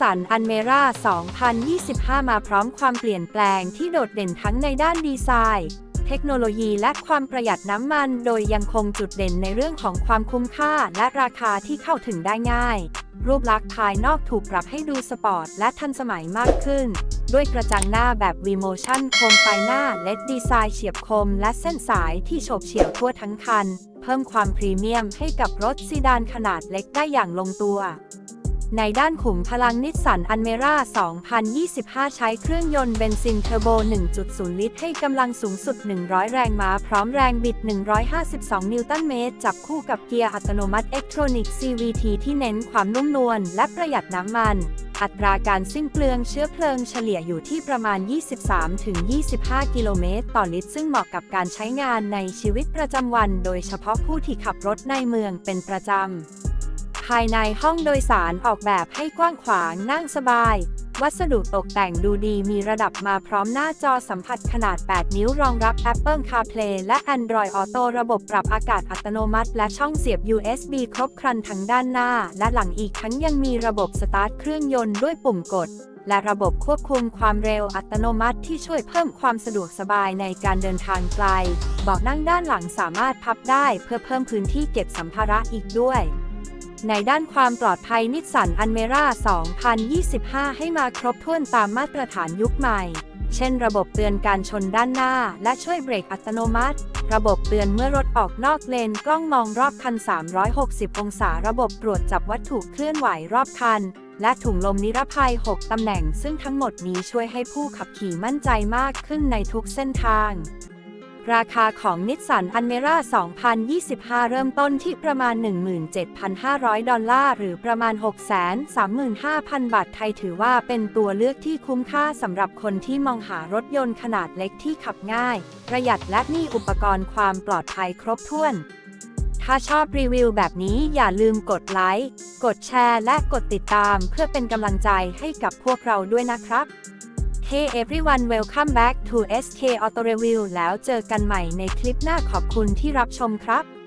สันอันเมรา2025 มาพร้อมความเปลี่ยนแปลงที่โดดเด่นทั้งในด้านดีไซน์ เทคโนโลยีและความประหยัดน้ำมัน โดยยังคงจุดเด่นในเรื่องของความคุ้มค่าและราคาที่เข้าถึงได้ง่าย รูปลักษณ์ภายนอกถูกปรับให้ดูสปอร์ตและทันสมัยมากขึ้น ด้วยกระจังหน้าแบบ V-Motion โคมไฟหน้าเลดดีไซน์เฉียบคม และเส้นสายที่โฉบเฉี่ยวทั่วทั้งคัน เพิ่มความพรีเมียมให้กับรถซีดานขนาดเล็กได้อย่างลงตัว ในด้านขุมพลังนิสสันอันเมร่า 2025 ใช้เครื่องยนต์เบนซินเทอร์โบ 1.0 ลิตร ให้กำลังสูงสุด 100 แรงม้า พร้อมแรงบิด 152 นิวตันเมตร จับคู่กับเกียร์อัตโนมัติ Electronic CVT ที่เน้นความนุ่มนวลและประหยัดน้ำมัน อัตราการสิ้นเปลืองเชื้อเพลิงเฉลี่ยอยู่ที่ประมาณ 23-25 กิโลเมตร ต่อลิตร ซึ่งเหมาะกับการใช้งานในชีวิตประจำวัน โดยเฉพาะผู้ที่ขับรถในเมืองเป็นประจำ ภายในห้องโดยสารออกแบบให้กว้างขวางนั่งสบาย วัสดุตกแต่งดูดีมีระดับมาพร้อมหน้าจอสัมผัสขนาด 8 นิ้วรองรับ Apple CarPlay และ Android Auto ระบบปรับอากาศอัตโนมัติ และช่องเสียบ USB ครบครันทั้งด้านหน้า และหลังอีกทั้งยังมีระบบสตาร์ทเครื่องยนต์ด้วยปุ่มกดและระบบควบคุมความเร็วอัตโนมัติที่ช่วยเพิ่มความสะดวกสบายในการเดินทางไกล เบาะนั่งด้านหลังสามารถพับได้เพื่อเพิ่มพื้นที่เก็บสัมภาระอีกด้วย ในด้านความปลอดภัยนิสสันอันเมร่า 2025 ให้มาครบถ้วนตามมาตรฐานยุคใหม่ เช่นระบบเตือนการชนด้านหน้า และช่วยเบรกอัตโนมัติ ระบบเตือนเมื่อรถออกนอกเลนกล้องมองรอบคัน 360 องศา ระบบตรวจจับวัตถุเคลื่อนไหวรอบคัน และถุงลมนิรภัย 6 ตำแหน่ง ซึ่งทั้งหมดนี้ช่วยให้ผู้ขับขี่มั่นใจมากขึ้นในทุกเส้นทาง ราคาของนิสสันอันเมรา2025 เริ่มต้นที่ประมาณ 17,500 ดอลลาร์ หรือประมาณ 635,000 บาทไทยถือว่าเป็นตัวเลือกที่คุ้มค่าสำหรับคนที่มองหารถยนต์ขนาดเล็กที่ขับง่าย ประหยัดและมีอุปกรณ์ความปลอดภัยครบถ้วน ถ้าชอบรีวิวแบบนี้อย่าลืมกดไลค์ กดแชร์ และกดติดตามเพื่อเป็นกำลังใจให้กับพวกเราด้วยนะครับ Hey everyone welcome back to SK Auto Review แล้วเจอกันใหม่ในคลิปหน้าขอบคุณที่รับชมครับ